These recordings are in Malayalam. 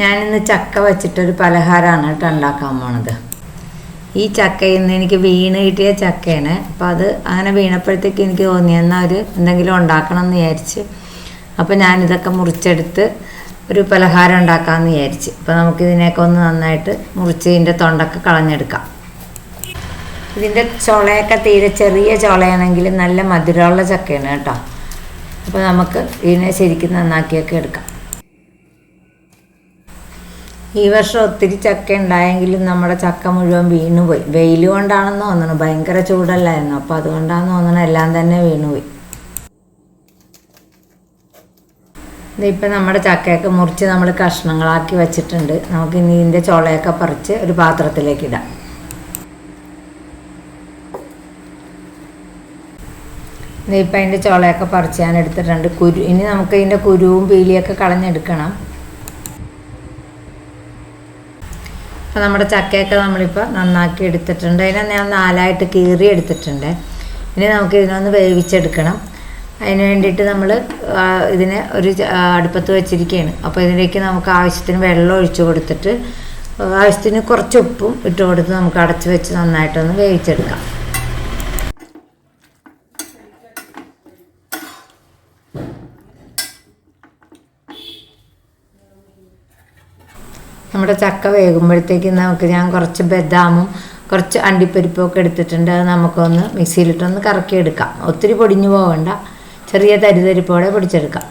ഞാനിന്ന് ചക്ക വച്ചിട്ടൊരു പലഹാരമാണ് കേട്ടോ ഉണ്ടാക്കാൻ പോണത്. ഈ ചക്കയിൽ നിന്ന് എനിക്ക് വീണ് കിട്ടിയ ചക്കയാണ്. അപ്പോൾ അത് അങ്ങനെ വീണപ്പോഴത്തേക്ക് എനിക്ക് തോന്നി എന്നാൽ ഒരു എന്തെങ്കിലും ഉണ്ടാക്കണം എന്ന് വിചാരിച്ച്. അപ്പോൾ ഞാനിതൊക്കെ മുറിച്ചെടുത്ത് ഒരു പലഹാരം ഉണ്ടാക്കാമെന്ന് വിചാരിച്ച്. അപ്പോൾ നമുക്കിതിനെയൊക്കെ ഒന്ന് നന്നായിട്ട് മുറിച്ച് ഇതിന്റെ തൊണ്ടൊക്കെ കളഞ്ഞെടുക്കാം. ഇതിന്റെ ചുളയൊക്കെ തീരെ ചെറിയ ചുളയാണെങ്കിൽ നല്ല മധുരമുള്ള ചക്കയാണ് കേട്ടോ. അപ്പോൾ നമുക്ക് ഇതിനെ ശരിക്കും നന്നാക്കിയൊക്കെ എടുക്കാം. ഈ വർഷം ഒത്തിരി ചക്ക ഉണ്ടായെങ്കിലും നമ്മുടെ ചക്ക മുഴുവൻ വീണുപോയി. വെയിൽ കൊണ്ടാണെന്ന് തോന്നണം. ഭയങ്കര ചൂടല്ലായിരുന്നു. അപ്പോൾ അതുകൊണ്ടാണെന്ന് തോന്നണം എല്ലാം തന്നെ വീണുപോയി. ഇതിപ്പോൾ നമ്മുടെ ചക്കയൊക്കെ മുറിച്ച് നമ്മൾ കഷ്ണങ്ങളാക്കി വെച്ചിട്ടുണ്ട്. നമുക്ക് ഇനി ഇതിന്റെ ചുളയൊക്കെ പറിച്ച് ഒരു പാത്രത്തിലേക്ക് ഇടാം. ഇതിപ്പോൾ അതിന്റെ ചുളയൊക്കെ പറിച്ച് ഞാൻ എടുത്തിട്ടുണ്ട്. കുരു ഇനി നമുക്ക് ഇതിന്റെ കുരുവും പീലിയൊക്കെ കളഞ്ഞെടുക്കണം. അപ്പോൾ നമ്മുടെ ചക്കയൊക്കെ നമ്മളിപ്പോൾ നന്നാക്കി എടുത്തിട്ടുണ്ട്. അതിനെ ഞാൻ നാലായിട്ട് കീറി എടുത്തിട്ടുണ്ട്. ഇനി നമുക്ക് ഇതിനൊന്ന് വേവിച്ചെടുക്കണം. അതിന് വേണ്ടിയിട്ട് നമ്മൾ ഇതിനെ ഒരു അടുപ്പത്ത് വെച്ചിരിക്കുകയാണ് അപ്പോൾ ഇതിലേക്ക് നമുക്ക് ആവശ്യത്തിന് വെള്ളം ഒഴിച്ചു കൊടുത്തിട്ട് ആവശ്യത്തിന് കുറച്ച് ഉപ്പും ഇട്ട് കൊടുത്ത് നമുക്ക് അടച്ച് വെച്ച് നന്നായിട്ടൊന്ന് വേവിച്ചെടുക്കാം. നമ്മുടെ ചക്ക വേകുമ്പോഴത്തേക്ക് നമുക്ക് ഞാൻ കുറച്ച് ബദാമും കുറച്ച് അണ്ടിപ്പരിപ്പൊക്കെ എടുത്തിട്ടുണ്ട്. അത് നമുക്കൊന്ന് മിക്സിയിലിട്ടൊന്ന് കറക്കിയെടുക്കാം. ഒത്തിരി പൊടിഞ്ഞു പോകണ്ട ചെറിയ തരിതരിപ്പോടെ പൊടിച്ചെടുക്കാം.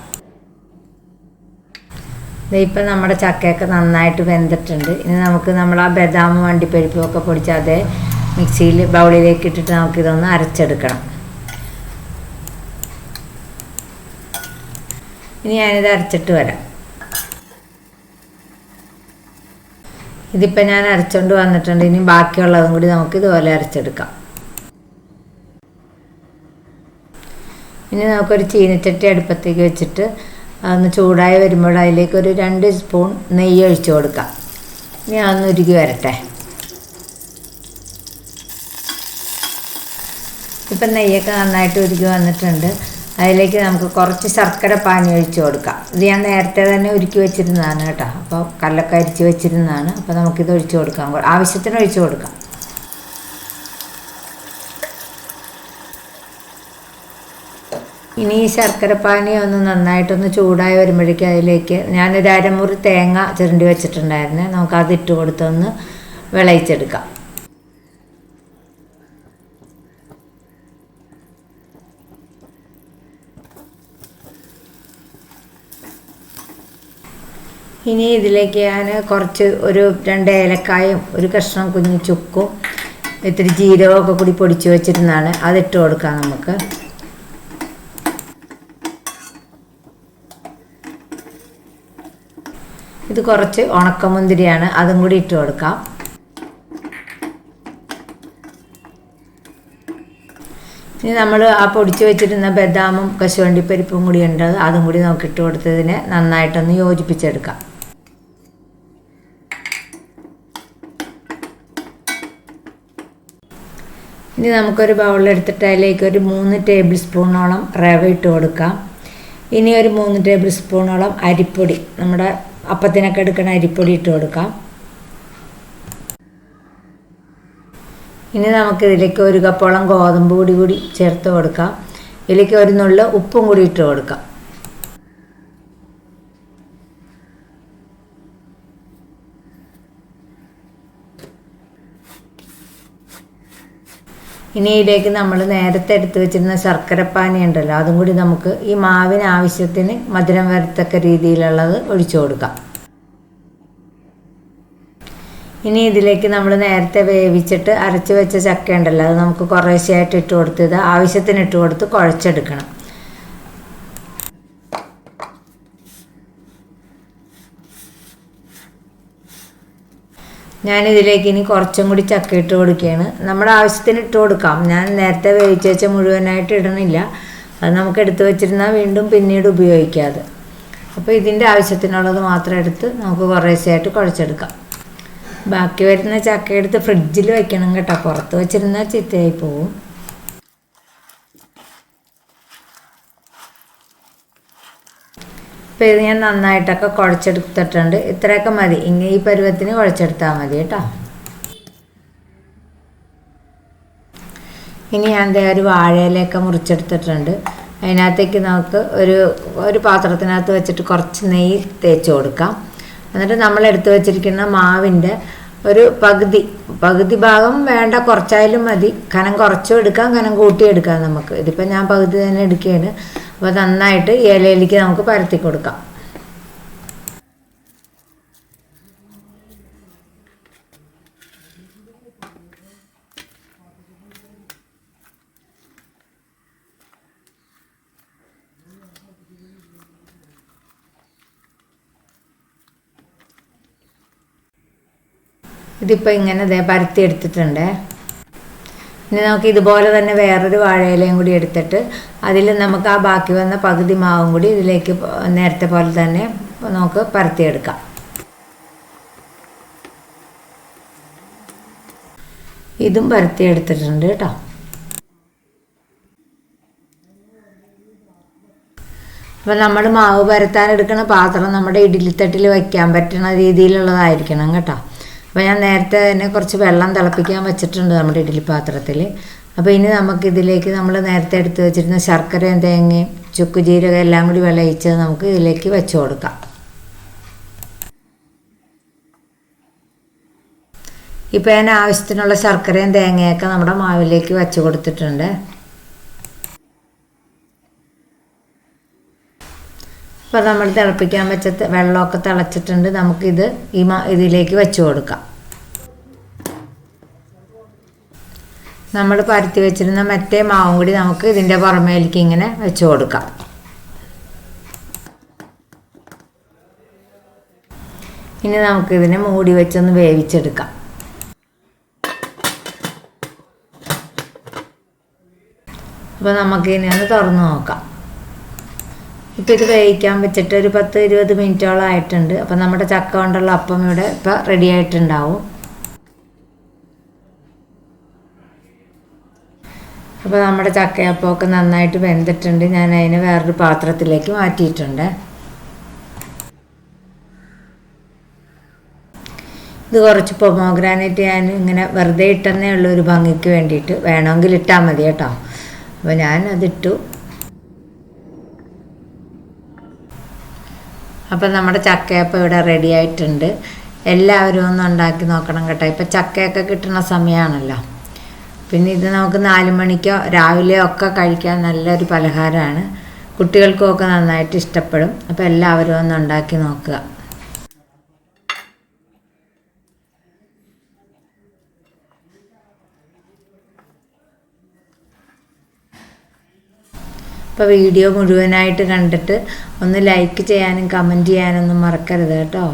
ഇപ്പം നമ്മുടെ ചക്കയൊക്കെ നന്നായിട്ട് വെന്തിട്ടുണ്ട്. ഇനി നമുക്ക് നമ്മൾ ആ ബദാമും അണ്ടിപ്പരിപ്പും ഒക്കെ പൊടിച്ച് അതേ മിക്സിയിൽ ബൗളിലേക്ക് ഇട്ടിട്ട് നമുക്കിതൊന്ന് അരച്ചെടുക്കണം. ഇനി ഞാനിത് അരച്ചിട്ട് വരാം. ഇതിപ്പോൾ ഞാൻ അരച്ചുകൊണ്ട് വന്നിട്ടുണ്ട്. ഇനി ബാക്കിയുള്ളതും കൂടി നമുക്ക് ഇതുപോലെ അരച്ചെടുക്കാം. ഇനി നമുക്കൊരു ചീനച്ചട്ടി അടുപ്പത്തേക്ക് വെച്ചിട്ട് അതൊന്ന് ചൂടായി വരുമ്പോൾ അതിലേക്ക് ഒരു രണ്ട് സ്പൂൺ നെയ്യ് ഒഴിച്ചു കൊടുക്കാം. ഇനി അതൊന്ന് ഉരുകി വരട്ടെ. ഇപ്പം നെയ്യൊക്കെ നന്നായിട്ട് ഉരുകി വന്നിട്ടുണ്ട്. അതിലേക്ക് നമുക്ക് കുറച്ച് ശർക്കര പാനി ഒഴിച്ച് കൊടുക്കാം. ഇത് ഞാൻ നേരത്തെ തന്നെ ഉരുക്കി വെച്ചിരുന്നതാണ് കേട്ടോ. അപ്പോൾ കല്ലൊക്കെ അരിച്ച് വെച്ചിരുന്നതാണ്. അപ്പോൾ നമുക്കിത് ഒഴിച്ച് കൊടുക്കാം. ആവശ്യത്തിന് ഒഴിച്ച് കൊടുക്കാം. ഇനി ഈ ശർക്കര പാനി ഒന്ന് നന്നായിട്ടൊന്ന് ചൂടായി വരുമ്പോഴേക്കും അതിലേക്ക് ഞാനൊരു അരമുറി തേങ്ങ ചുരുണ്ടി വെച്ചിട്ടുണ്ടായിരുന്നു. നമുക്ക് അത് ഇട്ട് കൊടുത്തൊന്ന് വിളയിച്ചെടുക്കാം. ഇനി ഇതിലേക്ക് ഞാൻ കുറച്ച് ഒരു രണ്ട് ഏലക്കായും ഒരു കഷ്ണം കുഞ്ഞു ചുക്കും ഇത്തിരി ജീരകമൊക്കെ കൂടി പൊടിച്ചു വെച്ചിരുന്നതാണ്. അതിട്ട് കൊടുക്കാം നമുക്ക്. ഇത് കുറച്ച് ഉണക്കമുന്തിരിയാണ് അതും കൂടി ഇട്ട് കൊടുക്കാം. ഇനി നമ്മൾ ആ പൊടിച്ച് വെച്ചിരുന്ന ബദാമും കശുവണ്ടിപ്പരിപ്പും കൂടി ഉണ്ട്. അതും കൂടി നമുക്ക് ഇട്ട് കൊടുത്തതിനെ നന്നായിട്ടൊന്ന് യോജിപ്പിച്ചെടുക്കാം. ഇനി നമുക്കൊരു ബൗളിലെടുത്തിട്ട് അതിലേക്ക് ഒരു മൂന്ന് ടേബിൾ സ്പൂണോളം റവ ഇട്ട് കൊടുക്കാം. ഇനി ഒരു മൂന്ന് ടേബിൾ സ്പൂണോളം അരിപ്പൊടി നമ്മുടെ അപ്പത്തിനൊക്കെ എടുക്കുന്ന അരിപ്പൊടി ഇട്ട് കൊടുക്കാം. ഇനി നമുക്ക് ഇതിലേക്ക് ഒരു കപ്പോളം ഗോതമ്പ് പൊടി കൂടി ചേർത്ത് കൊടുക്കാം. ഇതിലേക്ക് ഒരു നുള്ള ഉപ്പും കൂടി ഇട്ട് കൊടുക്കാം. ഇനി ഇതിലേക്ക് നമ്മൾ നേരത്തെ എടുത്തു വെച്ചിരുന്ന ശർക്കരപ്പാനി ഉണ്ടല്ലോ അതും കൂടി നമുക്ക് ഈ മാവിന് ആവശ്യത്തിന് മധുരം വരത്തക്ക രീതിയിലുള്ളത് ഒഴിച്ചു കൊടുക്കാം. ഇനി ഇതിലേക്ക് നമ്മൾ നേരത്തെ വേവിച്ചിട്ട് അരച്ച് വെച്ച ചക്ക ഉണ്ടല്ലോ അത് നമുക്ക് കുറേശ്ശെയായിട്ട് ഇട്ട് കൊടുത്തത് ആവശ്യത്തിന് ഇട്ട് കൊടുത്ത് കുഴച്ചെടുക്കണം. ഞാനിതിലേക്ക് ഇനി കുറച്ചും കൂടി ചക്ക ഇട്ട് കൊടുക്കുകയാണ്. നമ്മുടെ ആവശ്യത്തിന് ഇട്ട് കൊടുക്കാം. ഞാൻ നേരത്തെ വേവിച്ച് വെച്ച മുഴുവനായിട്ട് ഇടണില്ല. അത് നമുക്ക് എടുത്ത് വെച്ചിരുന്നാൽ വീണ്ടും പിന്നീട് ഉപയോഗിക്കാതെ. അപ്പോൾ ഇതിന്റെ ആവശ്യത്തിനുള്ളത് മാത്രം എടുത്ത് നമുക്ക് കുറേശ്ശെയായിട്ട് കുഴച്ചെടുക്കാം. ബാക്കി വരുന്ന ചക്ക എടുത്ത് ഫ്രിഡ്ജിൽ വെക്കണം കേട്ടോ. പുറത്ത് വെച്ചിരുന്നാൽ ചിത്തയായി പോവും. അപ്പോൾ ഇത് ഞാൻ നന്നായിട്ടൊക്കെ കുഴച്ചെടുത്തിട്ടുണ്ട്. ഇത്രയൊക്കെ മതി. ഇങ്ങനെ ഈ പരുവത്തിന് കുഴച്ചെടുത്താൽ മതി കേട്ടോ. ഇനി ഞാൻ ദേ ഒരു വാഴയിലൊക്കെ മുറിച്ചെടുത്തിട്ടുണ്ട്. അതിനകത്തേക്ക് നമുക്ക് ഒരു ഒരു പാത്രത്തിനകത്ത് വെച്ചിട്ട് കുറച്ച് നെയ്യ് തേച്ച് കൊടുക്കാം. എന്നിട്ട് നമ്മൾ എടുത്തു വെച്ചിരിക്കുന്ന മാവിന്റെ ഒരു പകുതി പകുതി ഭാഗം വേണ്ട കുറച്ചായാലും മതി. കനം കുറച്ചും എടുക്കാം കനം കൂട്ടിയെടുക്കാം നമുക്ക്. ഇതിപ്പോൾ ഞാൻ പകുതി തന്നെ എടുക്കുകയാണ്. അപ്പോൾ നന്നായിട്ട് ഇലയിലേക്ക് നമുക്ക് പരത്തി കൊടുക്കാം. ഇതിപ്പോൾ ഇങ്ങനെ പരത്തി എടുത്തിട്ടുണ്ട്. ഇനി നമുക്ക് ഇതുപോലെ തന്നെ വേറൊരു വാഴയിലയും കൂടി എടുത്തിട്ട് അതിൽ നമുക്ക് ആ ബാക്കി വന്ന പകുതി മാവും കൂടി ഇതിലേക്ക് നേരത്തെ പോലെ തന്നെ നമുക്ക് പരത്തിയെടുക്കാം. ഇതും പരത്തിയെടുത്തിട്ടുണ്ട് കേട്ടോ. അപ്പം നമ്മൾ മാവ് പരത്താൻ എടുക്കുന്ന പാത്രം നമ്മുടെ ഇഡ്ഡലിത്തട്ടിൽ വയ്ക്കാൻ പറ്റുന്ന രീതിയിലുള്ളതായിരിക്കണം കേട്ടോ. അപ്പോൾ ഞാൻ നേരത്തെ തന്നെ കുറച്ച് വെള്ളം തിളപ്പിക്കാൻ വെച്ചിട്ടുണ്ട് നമ്മുടെ ഇഡ്ഡലി പാത്രത്തിൽ അപ്പോൾ ഇനി നമുക്കിതിലേക്ക് നമ്മൾ നേരത്തെ എടുത്ത് വെച്ചിരുന്ന ശർക്കരയും തേങ്ങയും ചുക്ക് ജീരകം എല്ലാം കൂടി വിളയിച്ച് നമുക്ക് ഇതിലേക്ക് വെച്ച് കൊടുക്കാം. ഇപ്പോൾ ഞാൻ ആവശ്യത്തിനുള്ള ശർക്കരയും തേങ്ങയൊക്കെ നമ്മുടെ മാവിലേക്ക് വെച്ച് കൊടുത്തിട്ടുണ്ട്. അപ്പോൾ നമ്മൾ തിളപ്പിക്കാൻ വെച്ച വെള്ളമൊക്കെ തിളച്ചിട്ടുണ്ട്. നമുക്കിത് ഈ ഇതിലേക്ക് വെച്ച് കൊടുക്കാം. നമ്മൾ പരത്തി വെച്ചിരുന്ന മറ്റേ മാവും കൂടി നമുക്ക് ഇതിന്റെ പുറമേലേക്ക് ഇങ്ങനെ വെച്ച് കൊടുക്കാം. ഇനി നമുക്കിതിനെ മൂടി വെച്ചൊന്ന് വേവിച്ചെടുക്കാം. അപ്പോൾ നമുക്കിനി ഒന്ന് തുറന്ന് നോക്കാം. ഇത് വേവിക്കാൻ വെച്ചിട്ട് ഒരു പത്ത് ഇരുപത് മിനിറ്റോളം ആയിട്ടുണ്ട്. അപ്പം നമ്മുടെ ചക്ക കൊണ്ടുള്ള അപ്പം ഇവിടെ ഇപ്പം റെഡി ആയിട്ടുണ്ടാവും. അപ്പോൾ നമ്മുടെ ചക്കയപ്പമൊക്കെ നന്നായിട്ട് വെന്തിട്ടുണ്ട്. ഞാൻ അതിനെ വേറൊരു പാത്രത്തിലേക്ക് മാറ്റിയിട്ടുണ്ട്. ഇത് കുറച്ച് പൊമോഗ്രാനൈറ്റ് ഞാൻ ഇങ്ങനെ വെറുതെ ഇട്ടെന്നേ ഉള്ളൂ ഒരു ഭംഗിക്ക് വേണ്ടിയിട്ട്. വേണമെങ്കിൽ ഇട്ടാൽ മതി കേട്ടോ. അപ്പോൾ ഞാൻ അതിട്ടു. അപ്പം നമ്മുടെ ചക്കയപ്പം ഇവിടെ റെഡി ആയിട്ടുണ്ട്. എല്ലാവരും ഒന്ന് ഉണ്ടാക്കി നോക്കണം കേട്ടോ. ഇപ്പം ചക്കയൊക്കെ കിട്ടുന്ന സമയമാണല്ലോ പിന്നെ ഇത് നമുക്ക് നാല് മണിക്കോ രാവിലെയോ ഒക്കെ കഴിക്കാൻ നല്ലൊരു പലഹാരമാണ്. കുട്ടികൾക്കും ഒക്കെ നന്നായിട്ട് ഇഷ്ടപ്പെടും. അപ്പോൾ എല്ലാവരും ഒന്ന് ഉണ്ടാക്കി നോക്കുക. അപ്പോൾ വീഡിയോ മുഴുവനായിട്ട് കണ്ടിട്ട് ഒന്ന് ലൈക്ക് ചെയ്യാനും കമന്റ് ചെയ്യാനൊന്നും മറക്കരുത് കേട്ടോ.